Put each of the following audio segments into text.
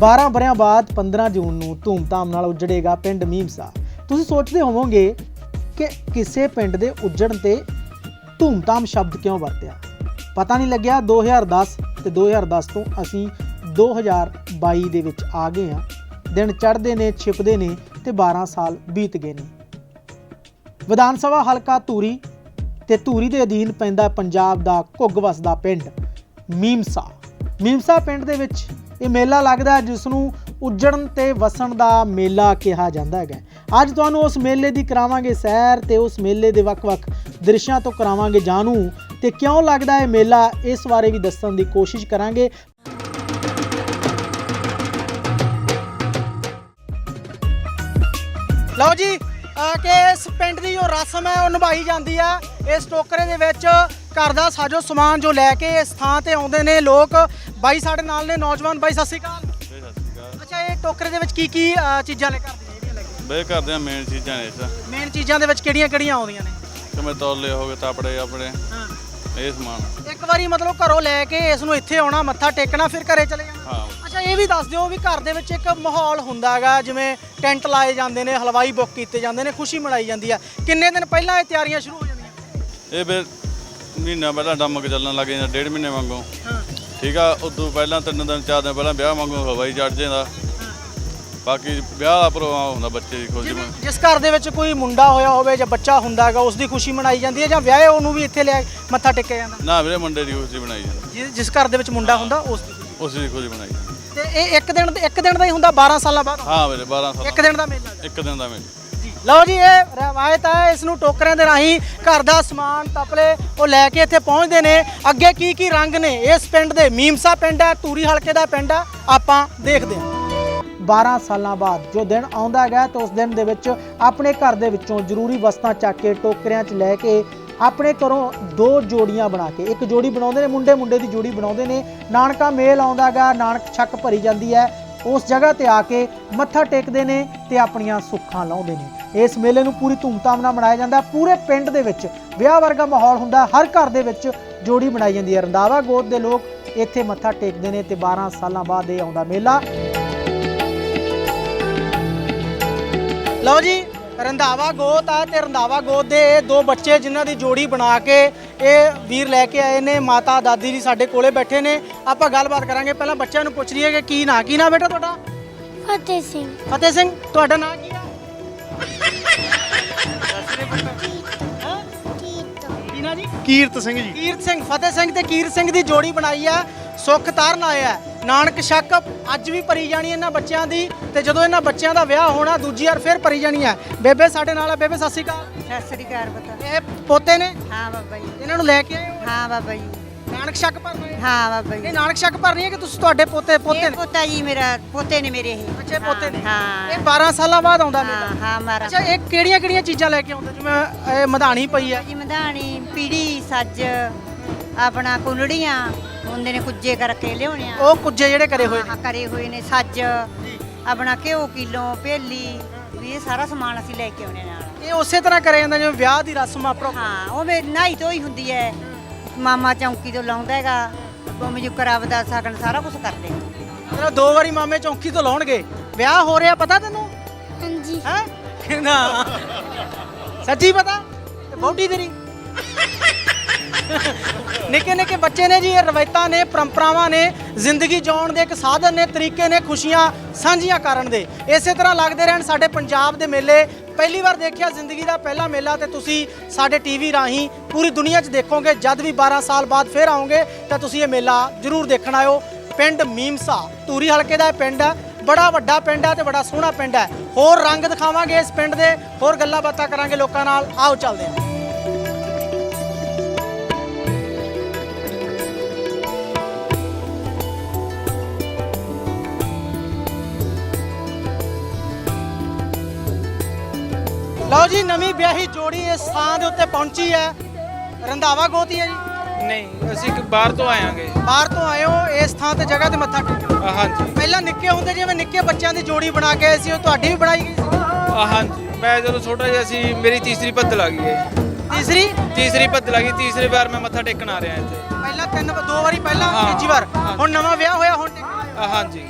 12 ਬਰਿਆਂ ਬਾਅਦ 15 ਜੂਨ ਨੂੰ ਧੂਮਧਾਮ ਨਾਲ ਉਜੜੇਗਾ ਪਿੰਡ ਮੀਮਸਾ। ਤੁਸੀਂ ਸੋਚਦੇ ਹੋਵੋਗੇ ਕਿ ਕਿਸੇ ਪਿੰਡ ਦੇ ਉਜੜਨ ਤੇ ਧੂਮਧਾਮ ਸ਼ਬਦ ਕਿਉਂ ਵਰਤਿਆ? ਪਤਾ ਨਹੀਂ ਲੱਗਿਆ। 2010 ਤੇ 2010 ਤੋਂ ਅਸੀਂ 2022 ਦੇ ਵਿੱਚ ਆ ਗਏ ਹਾਂ। ਦਿਨ ਚੜ੍ਹਦੇ ਨੇ, ਛਿਪਦੇ ਨੇ ਤੇ 12 ਸਾਲ ਬੀਤ ਗਏ ਨੇ। ਵਿਧਾਨ ਸਭਾ ਹਲਕਾ ਧੂਰੀ ਤੇ ਧੂਰੀ ਦੇ ਅਧੀਨ ਪੈਂਦਾ ਪੰਜਾਬ ਦਾ ਘੁੱਗ ਵਸਦਾ ਪਿੰਡ ਮੀਮਸਾ। ਮੀਮਸਾ ਪਿੰਡ ਦੇ ਵਿੱਚ ਇਹ ਮੇਲਾ ਲੱਗਦਾ ਹੈ ਜਿਸ ਨੂੰ ਉੱਜੜਨ ਤੇ ਵਸਣ ਦਾ ਮੇਲਾ ਕਿਹਾ ਜਾਂਦਾ ਹੈਗਾ ਅੱਜ ਤੁਹਾਨੂੰ ਉਸ ਮੇਲੇ ਦੀ ਕਰਾਵਾਂਗੇ ਸੈਰ ਤੇ ਉਸ ਮੇਲੇ ਦੇ ਵੱਖ-ਵੱਖ ਦ੍ਰਿਸ਼ਾਂ ਤੋਂ ਕਰਾਵਾਂਗੇ ਜਾਣੂ। ਤੇ ਕਿਉਂ ਲੱਗਦਾ ਹੈ ਮੇਲਾ, ਇਸ ਬਾਰੇ ਵੀ ਦੱਸਣ ਦੀ ਕੋਸ਼ਿਸ਼ ਕਰਾਂਗੇ। ਲਓ ਜੀ ਕਿ ਇਸ ਪਿੰਡ ਦੀ ਜੋ ਰਸਮ ਹੈ, ਉਹ ਨਿਭਾਈ ਜਾਂਦੀ ਹੈ ਇਸ ਟੋਕਰੇ ਦੇ ਵਿੱਚ ਘਰ ਦਾ ਸਾਜੋ ਸਮਾਨ ਜੋ ਲੈ ਕੇ ਇਸ ਥਾਂ ਤੇ ਆਉਂਦੇ ਨੇ ਲੋਕ। ਬਾਈ ਸਾਡੇ ਨਾਲ ਨੇ ਨੌਜਵਾਨ। ਬਾਈ ਸਤਿ ਸ਼੍ਰੀ ਅਕਾਲ। ਅੱਛਾ ਇਹ ਟੋਕਰੇ ਦੇ ਵਿੱਚ ਕੀ ਕੀ ਚੀਜ਼ਾਂ ਲੈ ਕਰਦੇ ਨੇ? ਬੇ ਕਰਦੇ ਆ ਮੇਨ ਚੀਜ਼ਾਂ ਨੇ ਇਸ ਮੇਨ ਚੀਜ਼ਾਂ ਦੇ ਵਿੱਚ ਕਿਹੜੀਆਂ ਕਿਹੜੀਆਂ ਆਉਂਦੀਆਂ ਨੇ? ਕਿਵੇਂ ਤੌਲੇ ਹੋ ਗਏ ਤਾਪੜੇ ਆਪਣੇ ਹਾਂ। ਇਹ ਸਮਾਨ। ਇੱਕ ਵਾਰੀ ਮਤਲਬ ਘਰੋਂ ਲੈ ਕੇ ਇਸ ਨੂੰ ਇੱਥੇ ਆਉਣਾ ਮੱਥਾ ਟੇਕਣਾ ਫਿਰ ਘਰੇ ਚਲੇ ਜਾਣਾ। ਹਾਂ। ਅੱਛਾ ਇਹ ਵੀ ਦੱਸ ਦਿਓ ਵੀ ਘਰ ਦੇ ਵਿੱਚ ਇੱਕ ਮਾਹੌਲ ਹੁੰਦਾ ਹੈਗਾ ਜਿਵੇਂ ਟੈਂਟ ਲਾਏ ਜਾਂਦੇ ਨੇ ਹਲਵਾਈ ਬੁੱਕ ਕੀਤੇ ਜਾਂਦੇ ਨੇ ਖੁਸ਼ੀ ਮਨਾਈ ਜਾਂਦੀ ਆ। ਕਿੰਨੇ ਦਿਨ ਪਹਿਲਾਂ ਇਹ ਤਿਆਰੀਆਂ ਸ਼ੁਰੂ ਹੋ ਜਾਂਦੀਆਂ? ਇਹ ਬੇ ਮਹੀਨਾ ਪਹਿਲਾਂ ਡੰਮਕ ਚੱਲਣ ਲੱਗ ਜਾਂਦਾ ਡੇਢ ਮਹੀਨੇ ਵਾਂਗੂ। ਹਾਂ। ਠੀਕ ਆ ਉਦੋਂ ਪਹਿਲਾਂ ਤਿੰਨ ਦਿਨ ਚਾਰ ਦਿਨ ਪਹਿਲਾਂ ਵਿਆਹ ਵਾਂਗੂ ਹਵਾਈ ਚੜ ਜਾਂਦਾ। ਬਾਕੀ ਵਿਆਹ ਦਾ ਪ੍ਰੋਗਰਾਮ ਹੁੰਦਾ ਬੱਚੇ ਦੀ ਖੁਸ਼ੀ ਜਿਵੇਂ ਜਿਸ ਘਰ ਦੇ ਵਿੱਚ ਕੋਈ ਮੁੰਡਾ ਹੋਇਆ ਹੋਵੇ ਜਾਂ ਬੱਚਾ ਹੁੰਦਾ ਹੈਗਾ ਉਸ ਦੀ ਖੁਸ਼ੀ ਮਨਾਈ ਜਾਂਦੀ ਹੈ ਜਾਂ ਵਿਆਹੇ ਉਹਨੂੰ ਵੀ ਇੱਥੇ ਲਿਆ ਮੱਥਾ ਟੇਕਿਆ ਜਾਂਦਾ? ਨਾ ਵੀਰੇ ਮੁੰਡੇ ਦੀ ਖੁਸ਼ੀ ਬਣਾਈ ਜਾਂਦੀ। ਜਿ- ਜਿਸ ਘਰ ਦੇ ਵਿੱਚ ਮੁੰਡਾ ਹੁੰਦਾ ਉਸ ਦੀ ਖੁਸ਼ੀ। ਉਸ ਦੀ ਖੁਸ਼ੀ ਬਣਾਈ ਜਾਂਦੀ। ਤੇ ਇਹ ਇੱਕ ਦਿਨ ਇੱਕ ਦਿਨ ਦਾ ਹੀ ਹੁੰਦਾ 12 ਸਾਲਾਂ ਬਾਅਦ? ਹਾਂ ਵੀਰੇ 12 ਸਾਲ ਇੱਕ ਦਿਨ ਦਾ ਮੇਲਾ। ਹੈਗਾ। ਇੱਕ ਦਿਨ ਦਾ ਮੇਲ। ਲਓ ਜੀ, ਇਹ ਰਵਾਇਤ ਹੈ ਇਸ ਨੂੰ ਟੋਕਰਿਆਂ ਦੇ ਰਾਹੀਂ ਘਰ ਦਾ ਸਮਾਨ ਤਪਲੇ ਉਹ ਲੈ ਕੇ ਇੱਥੇ ਪਹੁੰਚਦੇ ਨੇ। ਅੱਗੇ ਕੀ ਕੀ ਰੰਗ ਨੇ? ਇਸ ਪਿੰਡ ਦੇ ਮੀਮਸਾ ਪਿੰਡ ਹੈ ਤੂਰੀ ਹਲਕੇ ਦਾ ਪਿੰਡ ਹੈ ਆਪਾਂ ਦੇਖਦੇ ਹਾਂ। 12 ਸਾਲਾਂ ਬਾਅਦ ਜੋ ਦਿਨ ਆਉਂਦਾ ਹੈਗਾ ਤਾਂ ਉਸ ਦਿਨ ਦੇ ਵਿੱਚ ਆਪਣੇ ਘਰ ਦੇ ਵਿੱਚੋਂ ਜ਼ਰੂਰੀ ਵਸਤਾਂ ਚੱਕ ਕੇ ਟੋਕਰਿਆਂ 'ਚ ਲੈ ਕੇ ਆਪਣੇ ਘਰੋਂ ਦੋ ਜੋੜੀਆਂ ਬਣਾ ਕੇ, ਇੱਕ ਜੋੜੀ ਬਣਾਉਂਦੇ ਨੇ, ਮੁੰਡੇ ਮੁੰਡੇ ਦੀ ਜੋੜੀ ਬਣਾਉਂਦੇ ਨੇ। ਨਾਨਕਾ ਮੇਲ ਆਉਂਦਾ ਹੈਗਾ ਨਾਨਕ ਛੱਕ ਭਰੀ ਜਾਂਦੀ ਹੈ। ਉਸ ਜਗ੍ਹਾ ਤੇ ਆ ਕੇ ਮੱਥਾ ਟੇਕਦੇ ਨੇ ਤੇ ਆਪਣੀਆਂ ਸੁੱਖਾਂ ਲਾਉਂਦੇ ਨੇ। ਇਸ ਮੇਲੇ ਨੂੰ ਪੂਰੀ ਧੂਮਧਾਮ ਨਾਲ ਮਨਾਇਆ ਜਾਂਦਾ। ਪੂਰੇ ਪਿੰਡ ਦੇ ਵਿੱਚ ਵਿਆਹ ਵਰਗਾ ਮਾਹੌਲ ਹੁੰਦਾ। ਹਰ ਘਰ ਦੇ ਵਿੱਚ ਜੋੜੀ ਬਣਾਈ ਜਾਂਦੀ ਹੈ। ਰੰਦਾਵਾ ਗੋਤ ਦੇ ਲੋਕ ਇੱਥੇ ਮੱਥਾ ਟੇਕਦੇ ਨੇ ਤੇ 12 ਸਾਲਾਂ ਬਾਅਦ ਇਹ ਆਉਂਦਾ ਮੇਲਾ। ਲਓ ਜੀ, ਰੰਧਾਵਾ ਗੋਤ ਆ ਤੇ ਰੰਧਾਵਾ ਗੋਤ ਦੇ ਦੋ ਬੱਚੇ ਜਿਨ੍ਹਾਂ ਦੀ ਜੋੜੀ ਬਣਾ ਕੇ ਇਹ ਵੀਰ ਲੈ ਕੇ ਆਏ ਨੇ ਮਾਤਾ ਦਾਦੀ ਜੀ ਸਾਡੇ ਕੋਲੇ ਬੈਠੇ ਨੇ। ਆਪਾਂ ਗੱਲਬਾਤ ਕਰਾਂਗੇ। ਪਹਿਲਾਂ ਬੱਚਿਆਂ ਨੂੰ ਪੁੱਛ ਲਈਏ ਕਿ ਕੀ ਨਾਂ ਕੀ ਨਾਂ ਬੇਟਾ ਤੁਹਾਡਾ? ਫਤਿਹ ਸਿੰਘ। ਫਤਿਹ ਸਿੰਘ ਤੁਹਾਡਾ ਨਾਂ ਕੀ ਆ? ਹੈਂ? ਕੀ ਨਾਂ ਜੀ? ਕੀਰਤ ਸਿੰਘ ਜੀ। ਕੀਰਤ ਸਿੰਘ ਫਤਿਹ ਸਿੰਘ ਤੇ ਕੀਰਤ ਸਿੰਘ ਦੀ ਜੋੜੀ ਬਣਾਈ ਆ। ਸੁੱਖ ਤਾਰਨ ਆਇਆ ਨਾਨਕ ਸ਼ੱਕ ਅੱਜ ਵੀ ਭਰੀ ਜਾਣੀ ਇਹਨਾਂ ਬੱਚਿਆਂ ਦੀ ਤੇ ਜਦੋਂ ਇਹਨਾਂ ਬੱਚਿਆਂ ਦਾ ਵਿਆਹ ਹੋਣਾ ਦੂਜੀ ਵਾਰ ਫਿਰ ਭਰੀ ਜਾਣੀ ਆ। ਬੇਬੇ ਸਾਡੇ ਨਾਲ ਆ। ਬੇਬੇ ਸਤਿ ਸ਼੍ਰੀ ਅਕਾਲ। ਸਤਿ ਸ੍ਰੀ ਅਕਾਲ ਬਤਾ ਇਹ ਪੋਤੇ ਨੇ? ਹਾਂ ਬਾਬਾ ਜੀ। ਇਹਨਾਂ ਨੂੰ ਲੈ ਕੇ ਆਏ ਹੋ? ਹਾਂ ਬਾਬਾ ਜੀ। ਨਾਨਕ ਸ਼ੱਕ ਭਰਨੇ ਹਾਂ? ਬਾਬਾ ਜੀ। ਇਹ ਨਾਨਕ ਸ਼ੱਕ ਭਰਨੀ ਹੈ ਕਿ ਤੁਸੀਂ ਤੁਹਾਡੇ ਪੋਤੇ ਪੋਤੇ ਇਹ ਨੇ? ਪੋਤਾ ਜੀ ਮੇਰਾ ਪੋਤੇ ਨੇ ਮੇਰੇ ਇਹ। ਬੱਚੇ ਪੋਤੇ ਨੇ? ਹਾਂ। ਇਹ 12 ਸਾਲਾਂ ਬਾਅਦ ਆਉਂਦਾ ਹਾਂ ਮੇਲਾ? ਹਾਂ ਮਾਰਾ ਅੱਛਾ ਇਹ ਕਿਹੜੀਆਂ ਕਿਹੜੀਆਂ ਚੀਜ਼ਾਂ ਲੈ ਕੇ ਆਉਂਦੇ? ਜਿਵੇਂ ਇਹ ਮਧਾਣੀ ਪਈ ਆ ਜੀ ਮਧਾਣੀ ਪੀੜੀ ਸੱਜ ਆਪਣਾ ਕੁਲੜੀਆਂ ਹੁੰਦੇ ਨੇ ਕੁੱਜੇ ਕਰਕੇ ਲਿਆਉਣੇ ਆ ਉਹ ਕੁੱਜੇ ਜਿਹੜੇ ਕਰੇ ਹੋਏ ਨੇ। ਹਾਂ ਕਰੇ ਹੋਏ ਨੇ ਸੱਜ ਆਪਣਾ ਘਿਓ ਕਿਲੋ ਭੇਲੀ ਵੀ ਇਹ ਸਾਰਾ ਸਮਾਨ ਅਸੀਂ ਲੈ ਕੇ ਆਉਣੇ ਨਾਲ ਇਹ ਉਸੇ ਤਰ੍ਹਾਂ ਕਰਿਆ ਜਾਂਦਾ ਜਿਵੇਂ ਵਿਆਹ ਦੀ ਰਸਮ ਆ ਪ੍ਰੋ ਹਾਂ ਉਹ ਮੇਰੀ ਨਾਈ ਤੋਂ ਹੀ ਹੁੰਦੀ ਹੈ। ਮਾਮਾ ਚੌਂਕੀ ਤੋਂ ਲਾਉਂਦਾ ਹੈਗਾ। ਉਹ ਮੈਨੂੰ ਕਰਾਵਦਾ ਸਗਨ ਸਾਰਾ ਕੁਝ ਕਰਦੇ। ਮਤਲਬ ਦੋ ਵਾਰੀ ਮਾਮੇ ਚੌਂਕੀ ਤੋਂ ਲਾਉਣਗੇ। ਵਿਆਹ ਹੋ ਰਿਹਾ ਪਤਾ ਤੈਨੂੰ? ਹਾਂਜੀ। ਹੈ? ਨਾ। ਸੱਚੀ ਪਤਾ? ਤੇ ਬੋਡੀ ਤੇਰੀ। ਨਿੱਕੇ ਨਿੱਕੇ ਬੱਚੇ ਨੇ ਜੀ ਇਹ ਰਵਾਇਤਾਂ ਨੇ ਪਰੰਪਰਾਵਾਂ ਨੇ ਜ਼ਿੰਦਗੀ ਜਿਉਣ ਦੇ ਇੱਕ ਸਾਧਨ ਨੇ ਤਰੀਕੇ ਨੇ ਖੁਸ਼ੀਆਂ ਸਾਂਝੀਆਂ ਕਰਨ ਦੇ। ਇਸੇ ਤਰ੍ਹਾਂ ਲੱਗਦੇ ਰਹਿਣ ਸਾਡੇ ਪੰਜਾਬ ਦੇ ਮੇਲੇ ਪਹਿਲੀ ਵਾਰ ਦੇਖਿਆ ਜ਼ਿੰਦਗੀ ਦਾ ਪਹਿਲਾ ਮੇਲਾ ਤੇ ਤੁਸੀਂ ਸਾਡੇ ਟੀਵੀ ਰਾਹੀਂ ਪੂਰੀ ਦੁਨੀਆ 'ਚ ਦੇਖੋਗੇ, ਜਦ ਵੀ 12 ਸਾਲ ਬਾਅਦ ਫਿਰ ਆਓਗੇ, ਤਾਂ ਤੁਸੀਂ ਇਹ ਮੇਲਾ ਜ਼ਰੂਰ ਦੇਖਣ ਆਇਓ। ਪਿੰਡ ਮੀਮਸਾ, ਧੂਰੀ ਹਲਕੇ ਦਾ ਇਹ ਪਿੰਡ ਹੈ, ਬੜਾ ਵੱਡਾ ਪਿੰਡ ਹੈ ਤੇ ਬੜਾ ਸੋਹਣਾ ਪਿੰਡ ਹੈ। ਹੋਰ ਰੰਗ ਦਿਖਾਵਾਂਗੇ ਇਸ ਪਿੰਡ ਦੇ, ਹੋਰ ਗੱਲਾਂ ਬਾਤਾਂ ਕਰਾਂਗੇ ਲੋਕਾਂ ਨਾਲ। ਆਓ ਚੱਲਦੇ ਹਾਂ। ਲਓ ਜੀ ਨਵੀਂ ਵਿਆਹੀ ਜੋੜੀ ਇਸ ਥਾਂ ਦੇ ਉੱਤੇ ਪਹੁੰਚੀ ਹੈ। ਰੰਧਾਵਾ ਗੋਤੀ ਹੈ ਜੀ। ਨਹੀਂ ਅਸੀਂ ਇੱਕ ਬਾਹਰ ਤੋਂ ਆਇਆਂਗੇ। ਬਾਹਰ ਤੋਂ ਆਏ ਹੋ ਇਸ ਥਾਂ ਤੇ ਜਗ੍ਹਾ ਤੇ ਮੱਥਾ ਟੇਕਣ। ਆ ਹਾਂਜੀ। ਪਹਿਲਾਂ ਨਿੱਕੇ ਹੁੰਦੇ ਜਿਵੇਂ ਨਿੱਕੇ ਬੱਚਿਆਂ ਦੀ ਜੋੜੀ ਬਣਾ ਕੇ ਆਏ ਸੀ ਉਹ ਤੁਹਾਡੀ ਵੀ ਬਣਾਈ ਗਈ ਸੀ। ਆ ਹਾਂਜੀ। ਮੈਂ ਜਦੋਂ ਛੋਟਾ ਜਿਹਾ ਸੀ ਮੇਰੀ ਤੀਸਰੀ ਪੱਦ ਲੱਗੀ ਹੈ। ਤੀਸਰੀ? ਤੀਸਰੀ ਪੱਦ ਲੱਗੀ ਤੀਸਰੀ ਵਾਰ ਮੈਂ ਮੱਥਾ ਟੇਕਣ ਆ ਰਿਹਾ ਇੱਥੇ। ਪਹਿਲਾਂ ਤਿੰਨ ਦੋ ਵਾਰੀ ਪਹਿਲਾਂ ਹਾਂ, ਤੀਜੀ ਵਾਰ। ਹਾਂ। ਹੁਣ ਨਵਾਂ ਵਿਆਹ ਹੋਇਆ ਹੁਣ ਟੇਕਣਾ ਆ ਹਾਂਜੀ।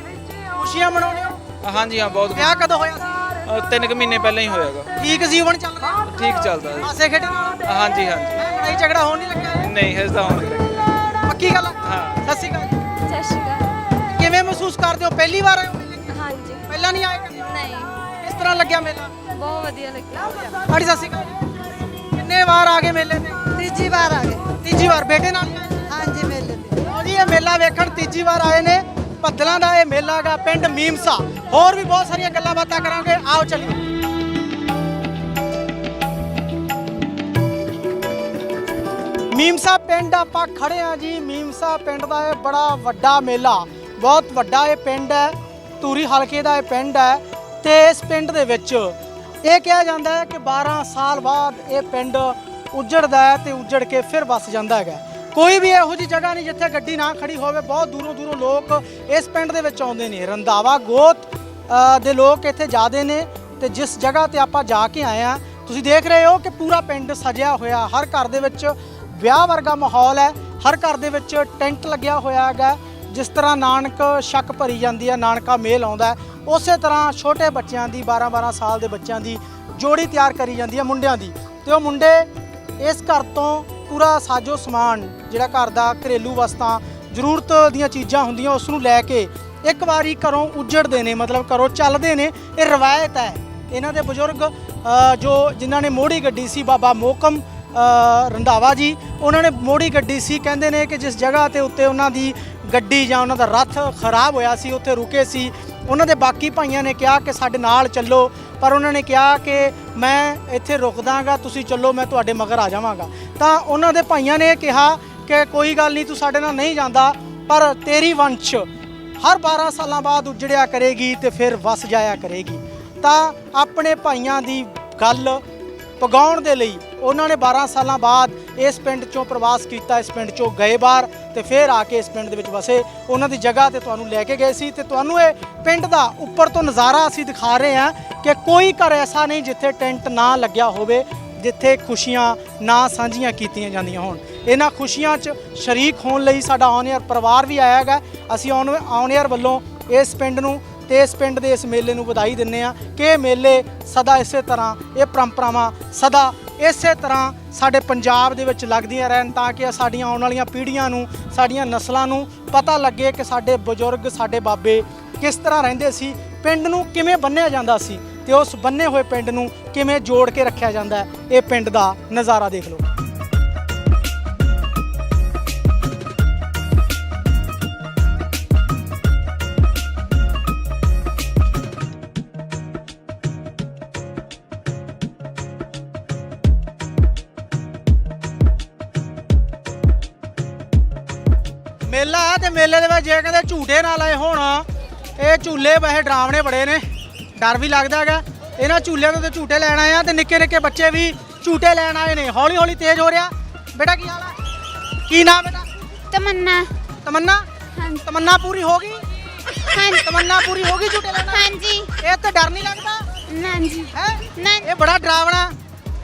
ਖੁਸ਼ੀਆਂ ਮਨਾਉਂਦੇ ਹੋ? ਹਾਂਜੀ ਹਾਂ ਬਹੁਤ ਵਿਆਹ ਕਦੋਂ ਹੋਇਆ? ਸੀ ਅ, ਤਿੰਨ ਕੁ ਮਹੀਨੇ ਪਹਿਲਾਂ ਹੀ ਹੋਇਆਗਾ। ਠੀਕ ਜੀਵਨ ਚੱਲ ਰਿਹਾ ਠੀਕ ਚੱਲਦਾ ਜੀ। ਹਾਸੇ ਨਾਲ ਹਾਂਜੀ ਹਾਂਜੀ। ਲੜਾਈ ਝਗੜਾ ਹੋਣ ਨਹੀਂ ਲੱਗਿਆ ਨਹੀਂ ਹਜੇ ਤਾਂ ਹੋਣ ਲੱਗਾ ਪੱਕੀ ਗੱਲ ਆ? ਹਾਂ। ਸਤਿ ਸ਼੍ਰੀ ਅਕਾਲ ਸਤਿ ਸ਼੍ਰੀ ਅਕਾਲ। ਕਿਵੇਂ ਮਹਿਸੂਸ ਕਰਦੇ ਹੋ? ਪਹਿਲੀ ਵਾਰ ਆਏ ਹੋ? ਮੇਲੇ? ਹਾਂਜੀ। ਪਹਿਲਾਂ ਨਹੀਂ ਆਏ ਕਦੇ? ਨਹੀਂ। ਕਿਸ ਤਰ੍ਹਾਂ ਲੱਗਿਆ ਮੇਲਾ? ਬਹੁਤ ਵਧੀਆ ਲੱਗਿਆ। ਸਾਡੀ ਸਤਿ ਸ਼੍ਰੀ ਅਕਾਲ ਜੀ। ਕਿੰਨੇ ਵਾਰ ਆ ਗਏ ਮੇਲੇ ਤੇ? ਤੀਜੀ ਵਾਰ ਆ ਗਏ। ਤੀਜੀ ਵਾਰ ਬੇਟੇ ਨਾਲ ਹੀ ਆਏ? ਹਾਂਜੀ ਮੇਲੇ ਤੇ। ਲਓ ਜੀ ਇਹ ਮੇਲਾ ਵੇਖਣ ਤੀਜੀ ਵਾਰ ਆਏ ਨੇ। ਬੱਦਲਾਂ ਦਾ ਇਹ ਮੇਲਾ ਹੈਗਾ ਪਿੰਡ ਮੀਮਸਾ। ਹੋਰ ਵੀ ਬਹੁਤ ਸਾਰੀਆਂ ਗੱਲਾਂ ਬਾਤਾਂ ਕਰਾਂਗੇ। ਆਓ ਚੱਲੀਏ। ਮੀਮਸਾ ਪਿੰਡ ਆਪਾਂ ਖੜੇ ਆ ਜੀ। ਮੀਮਸਾ ਪਿੰਡ ਦਾ ਇਹ ਬੜਾ ਵੱਡਾ ਮੇਲਾ। ਬਹੁਤ ਵੱਡਾ ਇਹ ਪਿੰਡ ਹੈ। ਧੂਰੀ ਹਲਕੇ ਦਾ ਇਹ ਪਿੰਡ ਹੈ। ਤੇ ਇਸ ਪਿੰਡ ਦੇ ਵਿੱਚ ਇਹ ਕਿਹਾ ਜਾਂਦਾ ਹੈ ਕਿ 12 ਸਾਲ ਬਾਅਦ ਇਹ ਪਿੰਡ ਉੱਜੜਦਾ ਹੈ ਤੇ ਉੱਜੜ ਕੇ ਫਿਰ ਵਸ ਜਾਂਦਾ ਹੈਗਾ। ਕੋਈ ਵੀ ਇਹੋ ਜੀ ਜਗ੍ਹਾ ਨਹੀਂ ਜਿੱਥੇ ਗੱਡੀ ਨਾ ਖੜੀ ਹੋਵੇ। ਬਹੁਤ ਦੂਰੋਂ ਦੂਰੋਂ ਲੋਕ ਇਸ ਪਿੰਡ ਦੇ ਵਿੱਚ ਆਉਂਦੇ ਨੇ। ਰੰਧਾਵਾ, ਗੋਤ ਦੇ ਲੋਕ ਇੱਥੇ ਜਾਦੇ ਨੇ ਤੇ ਜਿਸ ਜਗ੍ਹਾ ਤੇ ਆਪਾਂ ਜਾ ਕੇ ਆਏ ਆ ਤੁਸੀਂ ਦੇਖ ਰਹੇ ਹੋ ਕਿ ਪੂਰਾ ਪਿੰਡ ਸਜਿਆ ਹੋਇਆ। ਹਰ ਘਰ ਦੇ ਵਿੱਚ ਵਿਆਹ ਵਰਗਾ ਮਾਹੌਲ ਹੈ। ਹਰ ਘਰ ਦੇ ਵਿੱਚ ਟੈਂਟ ਲੱਗਿਆ ਹੋਇਆ ਹੈਗਾ। ਜਿਸ ਤਰ੍ਹਾਂ ਨਾਨਕ ਸ਼ੱਕ ਭਰੀ ਜਾਂਦੀ ਹੈ, ਨਾਨਕਾ ਮੇਲ ਆਉਂਦਾ ਉਸੇ ਤਰ੍ਹਾਂ ਛੋਟੇ ਬੱਚਿਆਂ ਦੀ 12-12 ਸਾਲ ਦੇ ਬੱਚਿਆਂ ਦੀ ਜੋੜੀ ਤਿਆਰ ਕਰੀ ਜਾਂਦੀ ਹੈ ਮੁੰਡਿਆਂ ਦੀ। ਤੇ ਉਹ ਮੁੰਡੇ ਇਸ ਘਰ ਤੋਂ ਪੂਰਾ ਸਾਜੋ ਸਮਾਨ ਜਿਹੜਾ ਘਰ ਦਾ ਘਰੇਲੂ ਵਸਤਾਂ, ਜ਼ਰੂਰਤ ਦੀਆਂ ਚੀਜ਼ਾਂ ਹੁੰਦੀਆਂ, ਉਸ ਨੂੰ ਲੈ ਕੇ ਇੱਕ ਵਾਰੀ ਘਰੋਂ ਉੱਜੜਦੇ ਨੇ, ਮਤਲਬ ਘਰੋਂ ਚੱਲਦੇ ਨੇ। ਇਹ ਰਵਾਇਤ ਹੈ। ਇਹਨਾਂ ਦੇ ਬਜ਼ੁਰਗ ਜੋ ਜਿਨ੍ਹਾਂ ਨੇ ਮੋੜੀ ਗੱਡੀ ਸੀ, ਬਾਬਾ ਮੋਕਮ ਰੰਧਾਵਾ ਜੀ, ਉਹਨਾਂ ਨੇ ਮੋੜੀ ਗੱਡੀ ਸੀ। ਕਹਿੰਦੇ ਨੇ ਕਿ ਜਿਸ ਜਗ੍ਹਾ ਤੇ ਉੱਤੇ ਉਹਨਾਂ ਦੀ ਗੱਡੀ ਜਾਂ ਉਹਨਾਂ ਦਾ ਰੱਥ ਖਰਾਬ ਹੋਇਆ ਸੀ, ਉੱਥੇ ਰੁਕੇ ਸੀ। ਉਹਨਾਂ ਦੇ ਬਾਕੀ ਭਾਈਆਂ ਨੇ ਕਿਹਾ ਕਿ ਸਾਡੇ ਨਾਲ ਚੱਲੋ, ਪਰ ਉਹਨਾਂ ਨੇ ਕਿਹਾ ਕਿ ਮੈਂ ਇੱਥੇ ਰੁਕਦਾਗਾ, ਤੁਸੀਂ ਚੱਲੋ, ਮੈਂ ਤੁਹਾਡੇ ਮਗਰ ਆ ਜਾਵਾਂਗਾ। ਤਾਂ ਉਹਨਾਂ ਦੇ ਭਾਈਆਂ ਨੇ ਕਿਹਾ ਕਿ ਕੋਈ ਗੱਲ ਨਹੀਂ, ਤੂੰ ਸਾਡੇ ਨਾਲ ਨਹੀਂ ਜਾਂਦਾ, ਪਰ ਤੇਰੀ ਵੰਸ਼ ਹਰ 12 ਸਾਲਾਂ ਬਾਅਦ ਉਜੜਿਆ ਕਰੇਗੀ ਤੇ ਫਿਰ ਵਸ ਜਾਇਆ ਕਰੇਗੀ। ਤਾਂ ਆਪਣੇ ਭਾਈਆਂ ਦੀ ਗੱਲ ਪਗਾਉਣ ਦੇ ਲਈ ਉਹਨਾਂ ਨੇ 12 ਸਾਲਾਂ ਬਾਅਦ ਇਸ ਪਿੰਡ ਚੋਂ ਪ੍ਰਵਾਸ ਕੀਤਾ, ਇਸ ਪਿੰਡ ਚੋਂ ਗਏ ਬਾਹਰ ਤੇ ਫਿਰ ਆ ਕੇ ਇਸ ਪਿੰਡ ਦੇ ਵਿੱਚ ਵਸੇ। ਉਹਨਾਂ ਦੀ ਜਗ੍ਹਾ ਤੇ ਤੁਹਾਨੂੰ ਲੈ ਕੇ ਗਏ ਸੀ ਤੇ ਤੁਹਾਨੂੰ ਇਹ ਪਿੰਡ ਦਾ ਉੱਪਰ ਤੋਂ ਨਜ਼ਾਰਾ ਅਸੀਂ ਦਿਖਾ ਰਹੇ ਹਾਂ ਕਿ ਕੋਈ ਘਰ ਐਸਾ ਨਹੀਂ ਜਿੱਥੇ ਟੈਂਟ ਨਾ ਲੱਗਿਆ ਹੋਵੇ, ਜਿੱਥੇ ਖੁਸ਼ੀਆਂ ਨਾ ਸਾਂਝੀਆਂ ਕੀਤੀਆਂ ਜਾਂਦੀਆਂ ਹੋਣ। ਇਹਨਾਂ ਖੁਸ਼ੀਆਂ 'ਚ ਸ਼ਰੀਕ ਹੋਣ ਲਈ ਸਾਡਾ ਔਨ ਪਰਿਵਾਰ ਵੀ ਆਇਆ ਹੈਗਾ। ਅਸੀਂ ਔਨ ਔਨ ਵੱਲੋਂ ਇਸ ਪਿੰਡ ਨੂੰ ਤੇ ਇਸ ਪਿੰਡ ਦੇ ਇਸ ਮੇਲੇ ਨੂੰ ਵਧਾਈ ਦਿੰਨੇ ਆ ਕਿ ਇਹ ਮੇਲੇ ਸਦਾ ਇਸੇ ਤਰ੍ਹਾਂ, ਇਹ ਪਰੰਪਰਾਵਾਂ ਸਦਾ ਇਸੇ ਤਰ੍ਹਾਂ ਸਾਡੇ ਪੰਜਾਬ ਦੇ ਵਿੱਚ ਲੱਗਦੀਆਂ ਰਹਿਣ ਤਾਂ ਕਿ ਸਾਡੀਆਂ ਆਉਣ ਵਾਲੀਆਂ ਪੀੜ੍ਹੀਆਂ ਨੂੰ, ਸਾਡੀਆਂ ਨਸਲਾਂ ਨੂੰ ਪਤਾ ਲੱਗੇ ਕਿ ਸਾਡੇ ਬਜ਼ੁਰਗ, ਸਾਡੇ ਬਾਬੇ ਕਿਸ ਤਰ੍ਹਾਂ ਰਹਿੰਦੇ ਸੀ, ਪਿੰਡ ਨੂੰ ਕਿਵੇਂ ਬੰਨਿਆ ਜਾਂਦਾ ਸੀ ਤੇ ਉਸ ਬੰਨੇ ਹੋਏ ਪਿੰਡ ਨੂੰ ਕਿਵੇਂ ਜੋੜ ਕੇ ਰੱਖਿਆ ਜਾਂਦਾ ਇਹ ਪਿੰਡ ਦਾ ਨਜ਼ਾਰਾ ਦੇਖ ਲਓ। ਝੂਟੇ ਨਾ ਲਾਏ ਹੋਣ। ਇਹ ਝੂਲੇ ਵੈਸੇ ਡਰਾਵਣੇ ਬੜੇ ਨੇ। ਡਰ ਵੀ ਲੱਗਦਾ ਹੈਗਾ। ਇਹਨਾਂ ਝੂਲਿਆਂ ਦੇ ਤੇ ਝੂਟੇ ਲੈਣ ਆਏ ਆ ਤੇ ਨਿੱਕੇ ਨਿੱਕੇ ਬੱਚੇ ਵੀ ਝੂਟੇ ਲੈਣ ਆਏ ਨੇ। ਹੌਲੀ ਹੌਲੀ ਤੇਜ਼ ਹੋ ਰਿਹਾ। ਬੇਟਾ ਕੀ ਹਾਲ ਹੈ ਕੀ ਨਾਮ ਬੇਟਾ? ਤਮੰਨਾ। ਤਮੰਨਾ? ਤਮੰਨਾ ਪੂਰੀ ਹੋ ਗਈ? ਹਾਂਜੀ। ਤਮੰਨਾ ਪੂਰੀ ਹੋ ਗਈ ਝੂਟੇ ਲੈਣ? ਹਾਂਜੀ। ਇਹ ਤੇ ਡਰ ਨਹੀਂ ਲੱਗਦਾ? ਨਾਂਜੀ ਹੈ? ਨਾ ਇਹ ਬੜਾ ਡਰਾਵਣਾ।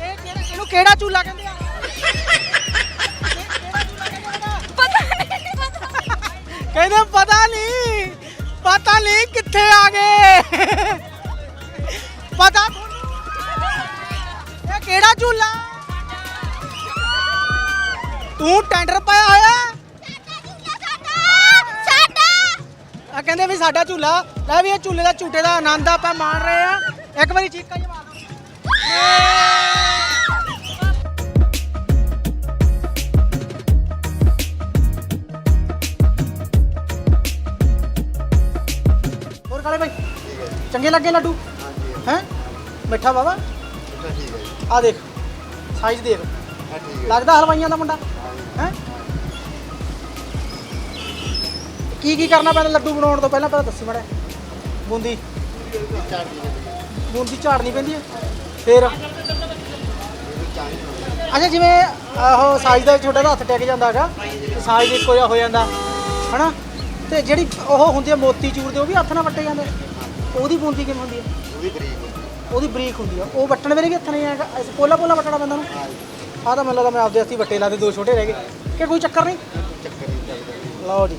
ਇਹ ਕਿਹੜਾ ਇਹਨੂੰ ਕਿਹੜਾ ਝੂਲਾ ਕਹਿੰਦੇ ਆ? ਕਹਿੰਦੇ ਪਤਾ ਨਹੀਂ ਪਤਾ ਨਹੀਂ ਕਿੱਥੇ ਆ ਗਏ। ਪਤਾ ਇਹ ਕਿਹੜਾ ਝੂਲਾ? ਤੂੰ ਟੈਂਡਰ ਪਾਇਆ ਹੋਇਆ? ਆ ਕਹਿੰਦੇ ਵੀ ਸਾਡਾ ਝੂਲਾ, ਲੈ ਵੀ ਇਹ ਝੂਲੇ ਦਾ ਝੂਟੇ ਦਾ ਆਨੰਦ ਆਪਾਂ ਮਾਣ ਰਹੇ ਆ ਇੱਕ ਵਾਰੀ ਚੀਕਾਂ ਜਵਾ ਦਿਓ। ਚੰਗੇ ਲੱਗੇ ਲੱਡੂ? ਹੈ? ਮਿੱਠਾ ਬਾਬਾ? ਆ ਦੇਖ ਸਾਈਜ਼ ਦੇਖ। ਲੱਗਦਾ ਹਲਵਾਈਆਂ ਦਾ ਮੁੰਡਾ? ਹੈ? ਕੀ ਕੀ ਕਰਨਾ ਪੈਂਦਾ ਲੱਡੂ ਬਣਾਉਣ ਤੋਂ ਪਹਿਲਾਂ? ਪਹਿਲਾਂ ਦੱਸੀ ਮੜਾ ਬੂੰਦੀ। ਬੂੰਦੀ ਝਾੜਨੀ ਪੈਂਦੀ ਹੈ। ਫਿਰ? ਅੱਛਾ ਜਿਵੇਂ ਆਹੋ ਸਾਈਜ਼ ਦਾ ਛੋਟਾ ਦਾ ਹੱਥ ਟਿਕ ਜਾਂਦਾ ਹੈਗਾ। ਸਾਈਜ਼ ਇੱਕੋ ਜਿਹਾ ਹੋ ਜਾਂਦਾ। ਹਨਾ? ਤੇ ਜਿਹੜੀ ਉਹ ਹੁੰਦੀ ਹੈ ਮੋਤੀ ਚੂਰ ਦੇ ਉਹ ਵੀ ਹੱਥ ਨਾਲ ਵੱਟੇ ਜਾਂਦੇ। ਉਹਦੀ ਬੂੰਦੀ ਕਿਵੇਂ ਹੁੰਦੀ ਹੈ? ਉਹਦੀ ਬਰੀਕ ਉਹਦੀ ਬਰੀਕ ਹੁੰਦੀ ਆ। ਉਹ ਵੱਟਣ ਵੇਲੇ ਕਿ ਹੱਥ ਨਹੀਂ ਆਏਗਾ? ਐਸੇ ਪੋਲਾ ਪੋਲਾ ਵੱਟਣਾ ਪੈਂਦਾ ਨੂੰ? ਆਹ ਤਾਂ ਮੈਨੂੰ ਲੱਗਦਾ ਮੈਂ ਆਪਦੇ ਹੱਥੀ ਵੱਟੇ ਲਾਦੇ ਦੋ ਛੋਟੇ ਰਹਿ ਗਏ। ਕਿ ਕੋਈ ਚੱਕਰ ਨਹੀਂ? ਚੱਕਰ ਨਹੀਂ ਲਓ ਜੀ।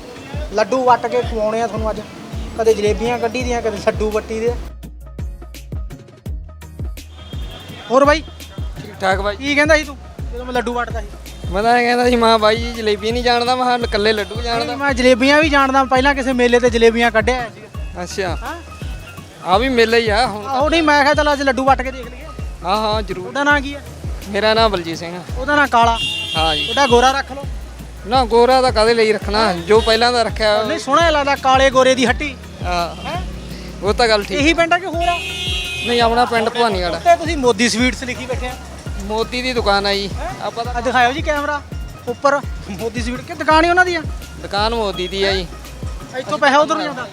ਲੱਡੂ ਵੱਟ ਕੇ ਖਵਾਉਣੇ ਆ ਤੁਹਾਨੂੰ ਅੱਜ। ਕਦੇ ਜਲੇਬੀਆਂ ਕੱਢੀ ਦੀਆਂ ਕਦੇ ਸੱਡੂ ਵੱਟੀ ਦੇ। ਹੋਰ ਬਾਈ? ਠੀਕ ਠਾਕ ਬਾਈ। ਕੀ ਕਹਿੰਦਾ ਸੀ ਤੂੰ? ਜਦੋਂ ਮੈਂ ਲੱਡੂ ਵਟਦਾ ਸੀ। ਮੈਂ ਤਾਂ ਇਹ ਕਹਿੰਦਾ ਸੀ ਮਾਂ ਬਾਈ ਜੀ ਜਲੇਬੀ ਨਹੀਂ ਜਾਣਦਾ ਮੈਂ ਕਿਹਾ ਇਕੱਲੇ ਲੱਡੂ ਜਾਣਦਾ। ਮੈਂ ਜਲੇਬੀਆਂ ਵੀ ਜਾਣਦਾ। ਪਹਿਲਾਂ ਕਿਸੇ ਮੇਲੇ ਤੇ ਜਲੇਬੀਆਂ ਕੱਢਿਆ ਸੀਗਾ। ਅੱਛਾ। ਹਾਂ। ਆ ਵੀ ਮੇਲਾ ਹੀ ਆ ਹੁਣ ਆਹੋ ਨਹੀਂ ਮੈਂ ਕਿਹਾ ਚੱਲ ਅੱਜ ਲੱਡੂ ਵੱਟ ਕੇ ਦੇਖ ਲਈਏ। ਹਾਂ ਹਾਂ ਜ਼ਰੂਰ। ਉਹਦਾ ਨਾਂ ਕੀ ਹੈ ਮੇਰਾ ਨਾਮ ਬਲਜੀਤ ਸਿੰਘ ਆ। ਉਹਦਾ ਨਾਂ ਕਾਲਾ। ਹਾਂ ਜੀ। ਉਹਦਾ ਗੋਰਾ ਰੱਖ ਲਓ। ਨਾ ਗੋਰਾ ਦਾ ਕਾਦੇ ਲਈ ਰੱਖਣਾ? ਜੋ ਪਹਿਲਾਂ ਦਾ ਰੱਖਿਆ। ਨਹੀਂ ਸੋਹਣਾ ਜਿਹਾ ਲੱਗਦਾ ਕਾਲੇ ਗੋਰੇ ਦੀ ਹੱਟੀ। ਹਾਂ। ਹੈ? ਉਹ ਤਾਂ ਗੱਲ ਠੀਕ। ਇਹੀ ਪਿੰਡ ਆ ਕਿ ਹੋਰ ਆ? ਨਹੀਂ ਆਪਣਾ ਪਿੰਡ ਭਵਾਨੀਗੜ੍ਹ ਉੱਤੇ ਤੁਸੀਂ ਮੋਦੀ ਸਵੀਟਸ ਲਿਖੀ ਬੈਠੇ ਆ। ਮੋਦੀ ਦੀ ਦੁਕਾਨ ਆ ਜੀ। ਆਪਾਂ ਤਾਂ ਆ ਦਿਖਾਇਓ ਜੀ ਕੈਮਰਾ। ਉੱਪਰ ਮੋਦੀ ਸਵੀਟ ਕਿ ਦੁਕਾਨ ਹੀ ਉਹਨਾਂ ਦੀ ਆ? ਦੁਕਾਨ ਮੋਦੀ ਦੀ ਆ ਜੀ। ਇੱਥੋਂ ਪੈਸਾ ਉਧਰ ਨੂੰ ਜਾਂਦਾ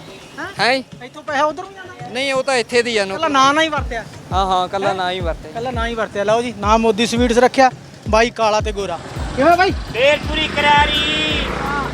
ਹੈ? ਇੱਥੋਂ ਪੈਸਾ ਉਧਰ ਨੂੰ ਜਾਂਦਾ ਨਹੀਂ ਉਹ ਤਾਂ ਇੱਥੇ ਦੀ ਆ ਨੋ ਕੱਲਾ ਨਾਂ ਨਾ ਹੀ ਵਰਤਿਆ। ਹਾਂ ਹਾਂ ਕੱਲਾ ਨਾ ਹੀ ਵਰਤੇ ਕੱਲਾ ਨਾਂ ਹੀ ਵਰਤਿਆ। ਲਓ ਜੀ ਨਾਮ ਮੋਦੀ ਸਵੀਟਸ ਰੱਖਿਆ। ਬਾਈ ਕਾਲਾ ਤੇ ਗੋਰਾ। ਕਿਵੇਂ ਬਾਈ? ਬੇਲਪੁਰੀ ਕਰਾਰੀ।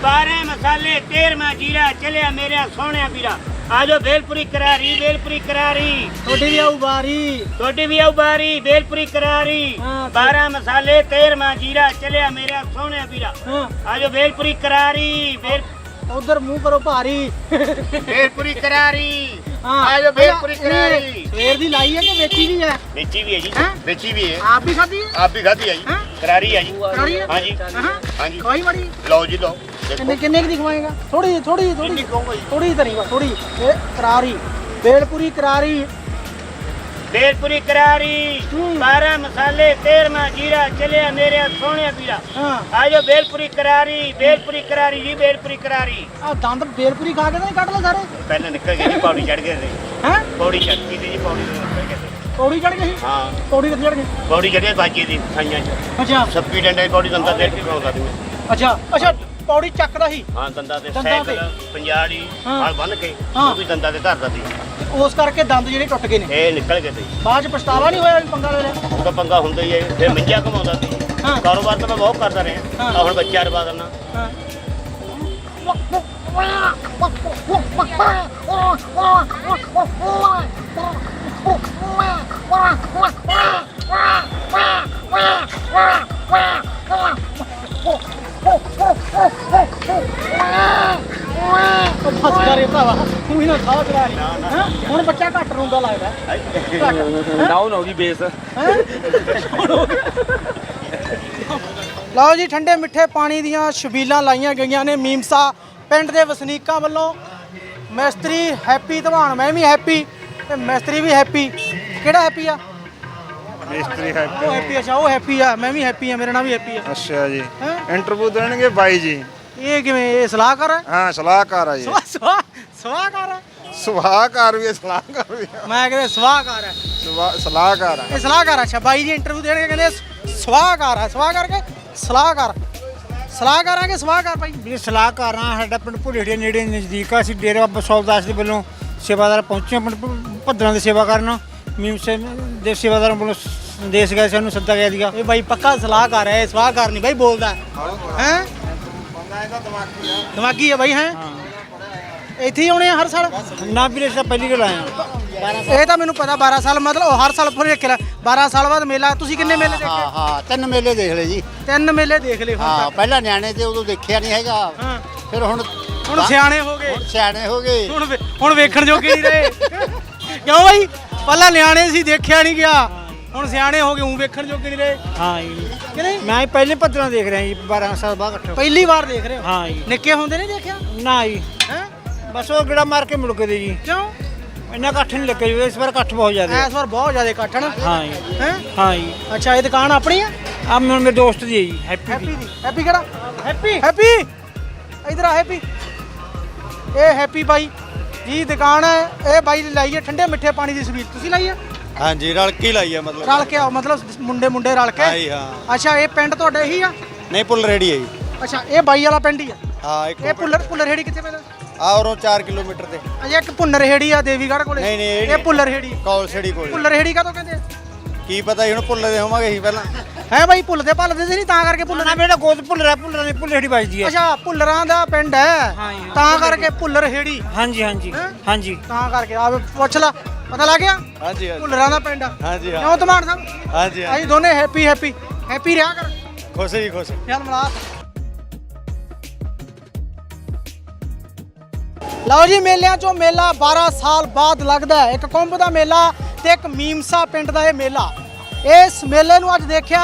12 ਮਸਾਲੇ 13ਵਾਂ ਜੀਰਾ ਚਲਿਆ ਮੇਰੇ ਸੋਹਣਿਆ ਵੀਰਾ। ਆਜੋ ਬੇਲਪੁਰੀ ਕਰਾਰੀ ਬੇਲਪੁਰੀ ਕਰਾਰੀ। ਤੁਹਾਡੀ ਵੀ ਆਊ ਬਾਰੀ ਤੁਹਾਡੀ ਵੀ ਆਉ ਬਾਰੀ ਬੇਲਪੁਰੀ ਕਰਾਰੀ। ਹਾਂ, 12 ਮਸਾਲੇ 13ਵਾਂ ਜੀਰਾ ਚਲਿਆ ਮੇਰੇ ਸੋਹਣਿਆ ਵੀਰਾ। ਹਾਂ। ਆਜੋ ਬੇਲਪੁਰੀ ਕਰਾਰੀ ਬੇਲ ਉਧਰ ਮੂੰਹ ਕਰੋ ਭਾਰੀ। ਬੇਲਪੁਰੀ ਕਰਾਰੀ। ਹਾਂ। ਆਜੋ ਬੇਲਪੁਰੀ ਇਹ ਕਰਾਰੀ। ਸਵੇਰ ਦੀ ਲਾਈ ਹੈ ਕਿ ਵੇਚੀ ਵੀ ਹੈ? ਵੇਚੀ ਵੀ ਹੈ ਜੀ। ਹੈਂ? ਵੇਚੀ ਵੀ ਹੈ। ਆਪ ਵੀ ਖਾਧੀ ਹੈ? ਆਪ ਵੀ ਖਾਧੀ ਹੈ ਜੀ। ਹੈਂ? ਕਰਾਰੀ ਹੈ ਜੀ। ਕਰਾਰੀ ਹੈ? ਹਾਂਜੀ। ਹਾਂ ਹਾਂਜੀ। ਖਵਾਈ ਬੜੀ ਲਓ ਜੀ ਲਓ। ਕਿੰਨੇ ਕਿੰਨੇ ਦੀ ਖਵਾਏਗਾ? ਥੋੜੀ ਥੋੜੀ ਥੋੜੀ ਜੀ ਥੋੜੀ ਤਰੀ ਥੋੜੀ ਇਹ ਕਰਾਰੀ। ਬੇਲਪੁਰੀ ਕਰਾਰੀ। ਬੇਲਪੁਰੀ ਕਰਾਰੀ। 12 ਮਸਾਲੇ 13ਵਾਂ ਜੀਰਾ ਚਲਿਆ ਮੇਰੇ ਸੋਹਣਿਆ ਵੀਰਾ ਆਜੋ ਬੇਲਪੁਰੀ ਕਰਾਰੀ ਬੇਲਪੁਰੀ ਕਰਾਰੀ ਜੀ ਬੇਲਪੁਰੀ ਕਰਾਰੀ। ਆ ਦੰਦ ਬੇਲਪੁਰੀ ਖਾ ਕੇ ਤਾਂ ਨਹੀਂ ਕੱਢ ਲਏ ਸਾਰੇ? ਪਹਿਲਾਂ ਨਿਕਲ ਗਏ ਜੀ ਪੌੜੀ ਚੜ ਗਏ ਸੀ। ਹੈ? ਪੌੜੀ ਚੜ ਗਈ ਸੀ ਜੀ ਪੌੜੀ ਤੋਂ ਨਿਕਲ ਗਏ ਸੀ। ਪੌੜੀ ਚੜ ਗਈ ਸੀ? ਹਾਂ। ਪੌੜੀ ਕਿੱਥੇ ਚੜ ਗਈ? ਪੌੜੀ ਚੜਿਆ ਬਾਜੀ ਦੀ ਖਾਈਆਂ ਚ। ਅੱਛਾ। ਸੱਪੀ ਡੰਡੇ ਪੌੜੀ ਦੰਦਾ ਤੇ ਕਿਉਂ ਦੀ ਅੱਛਾ ਅੱਛਾ। ਪੌੜੀ ਚੱਕਦਾ ਸੀ ਹਾਂ ਦੰਦਾ ਤੇ ਦੰਦਾਂ ਤੇ? ਸਾਈਕਲ ਪੰਜਾੜੀ ਹਾਂ। ਨਾਲ ਬੰਨ ਕੇ ਹਾਂ। ਉਹ ਵੀ ਦੰਦਾ ਤੇ ਧਰਦਾ ਸੀ ਤੇ ਉਸ ਕਰਕੇ ਦੰਦ ਜਿਹੜੇ ਟੁੱਟ ਗਏ ਨੇ ਇਹ ਨਿਕਲ ਗਏ ਸੀ ਬਾਅਦ ਚ ਪਛਤਾਵਾ ਨਹੀਂ ਹੋਇਆ ਵੀ ਪੰਗਾ ਲੈ ਲਿਆ ਉਹਦਾ ਪੰਗਾ ਹੁੰਦਾ ਹੀ ਹੈ ਫਿਰ ਮੰਜਾ ਕਮਾਉਂਦਾ ਸੀ ਹਾਂ। ਕਾਰੋਬਾਰ ਤਾਂ ਮੈਂ ਬਹੁਤ ਕਰਦਾ ਰਿਹਾ ਹਾਂ। ਆ ਹੁਣ ਬੱਚਾ ਰਵਾ ਦਿੰਦਾ ਹਾਂ ਉਹ ਫਸ ਗਿਆ ਰੇ ਭਰਾਵਾ ਤੂੰ ਹੀ ਨਾ ਖਾ ਕਰਾ ਰਹੀ ਹੈਂ? ਹੁਣ ਬੱਚਾ ਘੱਟ ਰੋਂਦਾ ਲੱਗਦਾ। ਡਾਊਨ ਹੋ? ਗਈ ਬੇਸ। ਲਓ ਜੀ ਠੰਡੇ ਮਿੱਠੇ ਪਾਣੀ ਦੀਆਂ ਛਬੀਲਾਂ ਲਾਈਆਂ ਗਈਆਂ ਨੇ ਮੀਮਸਾ ਪਿੰਡ ਦੇ ਵਸਨੀਕਾਂ ਵੱਲੋਂ। ਮਿਸਤਰੀ ਹੈਪੀ ਧਵਾਨ ਮੈਂ ਵੀ ਹੈਪੀ ਤੇ ਮਿਸਤਰੀ ਵੀ ਹੈਪੀ। ਕਿਹੜਾ ਹੈਪੀ ਆ? ਮਿਸਤਰੀ ਹੈ ਉਹ ਹੈਪੀ ਅੱਛਾ ਉਹ ਹੈਪੀ ਆ। ਮੈਂ ਵੀ ਹੈਪੀ ਆ ਮੇਰਾ ਨਾਮ ਵੀ ਹੈਪੀ ਆ। ਅੱਛਾ ਜੀ। ਹੈਂ? ਇੰਟਰਵਿਊ ਦੇਣਗੇ ਬਾਈ ਜੀ। ਇਹ ਕਿਵੇਂ ਇਹ ਸਲਾਹਕਾਰ ਹੈ ਹਾਂ ਸਲਾਹਕਾਰ ਆ ਜੀ। ਸਵਾਹ ਸਵਾਹ ਸਵਾਹਕਾਰ ਹੈ ਸੁਭਾਕਾਰ ਵੀ ਹੈ, ਸਲਾਹਕਾਰ ਵੀ ਹੈ। ਮੈਂ ਕਹਿੰਦੇ ਸਵਾਹਕਾਰ ਹੈ ਸੁਭਾ- ਸਲਾਹਕਾਰ ਆ। ਇਹ ਸਲਾਹਕਾਰ ਆ। ਅੱਛਾ ਬਾਈ ਜੀ ਇੰਟਰਵਿਊ ਦੇਣਗੇ ਕਹਿੰਦੇ ਸ- ਸਵਾਹਕਾਰ ਆ। ਸਵਾਹ ਕਰਕੇ ਸਲਾਹਕਾਰ? ਸਲਾਹਕਾਰ ਆ ਕਿ ਸਵਾਹਕਾਰ ਭਾਈ ਵੀ ਸਲਾਹਕਾਰ ਹਾਂ ਸਾਡਾ ਪਿੰਡ ਭੁਲੇੜੇ ਨੇੜੇ ਨਜ਼ਦੀਕ ਆ। ਅਸੀਂ ਡੇਰਾ ਬਾਬਾ ਸੌਲਦਾਸ ਦੇ ਵੱਲੋਂ ਸੇਵਾਦਾਰ ਪਹੁੰਚੇ ਹਾਂ ਪਿੰਡ ਭੁ- ਭੱਦਰਾਂ ਦੀ ਸੇਵਾ ਕਰਨ। ਮੀਮਸ ਦੇ ਸੇਵਾਦਾਰਾਂ ਵੱਲੋਂ ਸੰਦੇਸ਼ ਗਿਆ ਸਾਨੂੰ ਸੱਦਾ ਗਿਆ ਸੀਗਾ। ਇਹ ਬਾਈ ਪੱਕਾ ਸਲਾਹਕਾਰ ਹੈ ਸਲਾਹਕਾਰ ਨਹੀਂ ਬਾਈ ਬੋਲਦਾ। ਹੈ? ਦਿਮਾਗੀ ਹੈ ਬਾਈ ਹੈ? ਇੱਥੇ ਹੀ ਆਉਣੇ ਆ ਹਰ ਸਾਲ? ਨਾ ਵੀਰੇ ਅਸੀਂ ਤਾਂ ਪਹਿਲੀ ਆਏ ਹਾਂ ਇਹ ਤਾਂ ਮੈਨੂੰ ਪਤਾ 12 ਸਾਲ ਮਤਲਬ ਉਹ ਹਰ ਸਾਲ ਫਿਰ ਰੱਖਿਆ। 12 ਸਾਲ ਬਾਅਦ ਮੇਲਾ ਤੁਸੀਂ ਕਿੰਨੇ ਮੇਲੇ ਦੇਖੇ? ਹਾਂ ਹਾਂ ਤਿੰਨ ਮੇਲੇ ਦੇਖ ਲਏ ਜੀ। ਤਿੰਨ ਮੇਲੇ ਦੇਖ ਲਏ ਹਾਂ ਪਹਿਲਾਂ ਨਿਆਣੇ ਤੇ ਉਦੋਂ ਦੇਖਿਆ ਨਹੀਂ ਹੈਗਾ। ਫਿਰ ਹੁਣ ਹੁਣ ਸਿਆਣੇ ਹੋ ਗਏ। ਹੁਣ ਸਿਆਣੇ ਹੋ ਗਏ। ਹੁਣ ਵੇ- ਹੁਣ ਵੇਖਣ ਜੋਗੇ ਨਹੀਂ ਰਹੇ। ਕਿਉਂ ਬਾਈ? ਪਹਿਲਾਂ ਨਿਆਣੇ ਸੀ ਦੇਖਿਆ ਨਹੀਂ ਗਿਆ। ਹੁਣ ਸਿਆਣੇ ਹੋ ਗਏ ਉਹ ਵੇਖਣ ਜੋਗੇ ਨਹੀਂ ਰਹੇ। ਹਾਂ ਜੀ। ਕਿ ਨਹੀਂ? ਮੈਂ ਪਹਿਲੇ ਭੱਦਰਾਂ ਦੇਖ ਰਿਹਾ ਜੀ 12 ਸਾਲ ਬਾਅਦ ਇਕੱਠੇ ਪਹਿਲੀ ਵਾਰ ਦੇਖ ਰਹੇ ਹੋ? ਹਾਂ ਜੀ। ਨਿੱਕੇ ਹੁੰਦੇ ਨਹੀਂ ਦੇਖਿਆ? ਨਾ ਜੀ। ਹੈ? ਬਸ ਉਹ ਗੜਾ ਮਾਰ ਕੇ ਮੁੜ ਗਏ ਜੀ। ਕਿਉਂ? ਇੰਨਾ ਇਕੱਠ ਨਹੀਂ ਲੱਗਿਆ ਜੀ ਇਸ ਵਾਰ ਇਕੱਠ ਬਹੁਤ ਜ਼ਿਆਦਾ। ਇਸ ਵਾਰ ਬਹੁਤ ਜ਼ਿਆਦਾ ਇਕੱਠ ਹੈ ਨਾ ਹਾਂ ਜੀ। ਹੈ? ਹਾਂ ਜੀ। ਅੱਛਾ ਇਹ ਦੁਕਾਨ ਆਪਣੀ ਆ? ਆ ਮੇਰੇ ਦੋਸਤ ਦੀ ਹੈ ਜੀ ਹੈਪੀ ਹੈਪੀ ਦੀ। ਹੈਪੀ ਕਿਹੜਾ? ਹੈਪੀ ਹੈਪੀ ਇਧਰ ਆ ਹੈਪੀ ਇਹ ਹੈਪੀ ਬਾਈ। ਜੀ ਦੁਕਾਨ ਹੈ ਇਹ ਬਾਈ ਲਾਈ ਹੈ ਠੰਡੇ ਮਿੱਠੇ ਪਾਣੀ ਦੀ ਸਵੀਲ ਤੁਸੀਂ ਲਾਈ ਹੈ ਹਾਂਜੀ ਰਲ ਕੇ ਲਾਈ ਆ ਮਤਲਬ। ਰਲ ਕੇ ਆਓ ਮਤਲਬ ਮੁੰਡੇ ਮੁੰਡੇ ਰਲ ਕੇ? ਹਾਂ ਜੀ, ਹਾਂ। ਅੱਛਾ ਇਹ ਪਿੰਡ ਤੁਹਾਡਾ ਇਹੀ ਆ? ਨਹੀਂ ਪੁੱਲ ਰੈਡੀ ਹੈ ਜੀ। ਅੱਛਾ ਇਹ ਬਾਈ ਵਾਲਾ ਪਿੰਡ ਹੀ ਆ? ਹਾਂ ਇੱਕ ਇਹ ਪੁੱਲਰ ਪੁੱਲਰ ਹੇੜੀ ਕਿੱਥੇ ਪੈਂਦਾ? ਆ ਉਰੋਂ 4 ਕਿਲੋਮੀਟਰ ਤੇ। ਅਜੇ ਇੱਕ ਪੁੰਨਰ ਹੇੜੀ ਆ ਦੇਵੀਗੜ੍ਹ ਕੋਲੇ। ਨਹੀਂ, ਨਹੀਂ, ਇਹ ਇਹ ਨਹੀਂ। ਪੁੱਲਰ ਹੇੜੀ ਕੌਲ ਛੜੀ ਕੋਲ। ਪੁੱਲਰ ਹੇੜੀ ਕਾਹਤੋਂ ਕਹਿੰਦੇ ਕੀ ਪਤਾ ਜੀ ਹੁਣ ਪੁੱਲ ਦੇ ਹੋਵਾਂਗੇ ਅਸੀਂ ਪਹਿਲਾਂ। ਹੈ ਬਾਈ ਭੁੱਲਦੇ ਭੱਲਦੇ ਸੀ ਨਹੀਂ ਤਾਂ ਕਰਕੇ ਪੁੱਲਰ ਨਾ ਬੇਟਾ ਗੋਦ ਭੁੱਲਰਾ ਭੁੱਲਰਾ ਦੀ ਭੁੱਲੇੜੀ ਵੱਜਦੀ ਹੈ ਅੱਛਾ ਭੁੱਲਰਾਂ ਦਾ ਪਿੰਡ ਹੈ। ਹਾਂ। ਤਾਂ ਕਰਕੇ ਭੁੱਲਰ ਹੇੜੀ ਹਾਂਜੀ ਹਾਂਜੀ ਹੈਂ? ਹਾਂਜੀ। ਤਾਂ ਕਰਕੇ ਆ ਪੁੱਛ ਲਾ। ਪਤਾ ਲੱਗ ਗਿਆ? ਹਾਂਜੀ ਹਾਂਜੀ। ਭੁੱਲਰਾਂ ਦਾ ਪਿੰਡ ਆ। ਹਾਂਜੀ ਹਾਂ। ਕਿਉਂ ਧਮਾਨ ਸਾਹਿਬ? ਹਾਂਜੀ ਅਸੀਂ ਦੋਨੇ ਹੈਪੀ ਹੈਪੀ ਹੈਪੀ ਰਿਹਾ ਕਰ। ਖੁਸ਼ ਜੀ ਖੁਸ਼। ਚੱਲ ਮਲਾ। ਲਓ ਜੀ ਮੇਲਿਆਂ ਚੋਂ ਮੇਲਾ 12 ਸਾਲ ਬਾਅਦ ਲੱਗਦਾ ਹੈ। ਇੱਕ ਕੁੰਭ ਦਾ ਮੇਲਾ ਤੇ ਇੱਕ ਮੀਮਸਾ ਪਿੰਡ ਦਾ ਇਹ ਮੇਲਾ। ਇਸ ਮੇਲੇ ਨੂੰ ਅੱਜ ਦੇਖਿਆ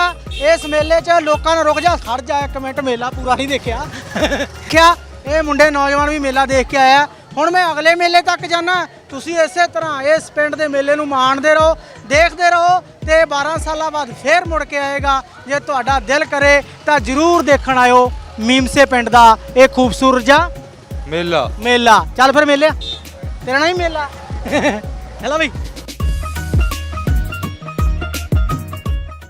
ਇਸ ਮੇਲੇ 'ਚ ਲੋਕਾਂ ਨੇ ਰੁਕ ਜਾ ਖੜ ਜਾ ਇੱਕ ਮਿੰਟ ਮੇਲਾ ਪੂਰਾ ਨਹੀਂ ਦੇਖਿਆ। ਕਿਆ ਇਹ ਮੁੰਡੇ ਨੌਜਵਾਨ ਵੀ ਮੇਲਾ ਦੇਖ ਕੇ ਆਇਆ। ਹੁਣ ਮੈਂ ਅਗਲੇ ਮੇਲੇ ਤੱਕ ਜਾਣਾ ਤੁਸੀਂ ਇਸੇ ਤਰ੍ਹਾਂ ਇਸ ਪਿੰਡ ਦੇ ਮੇਲੇ ਨੂੰ ਮਾਣਦੇ ਰਹੋ ਦੇਖਦੇ ਰਹੋ ਤੇ 12 ਸਾਲਾਂ ਬਾਅਦ ਫੇਰ ਮੁੜ ਕੇ ਆਏਗਾ। ਜੇ ਤੁਹਾਡਾ ਦਿਲ ਕਰੇ ਤਾਂ ਜਰੂਰ ਦੇਖਣ ਆਇਓ ਮੀਮਸੇ ਪਿੰਡ ਦਾ ਇਹ ਖੂਬਸੂਰਤ ਜਿਹਾ ਮੇਲਾ। ਮੇਲਾ। ਚੱਲ ਫਿਰ ਮੇਲਿਆ। ਤੇਰਾ ਨਹੀਂ ਮੇਲਾ। ਹੈਲੋ ਬਈ।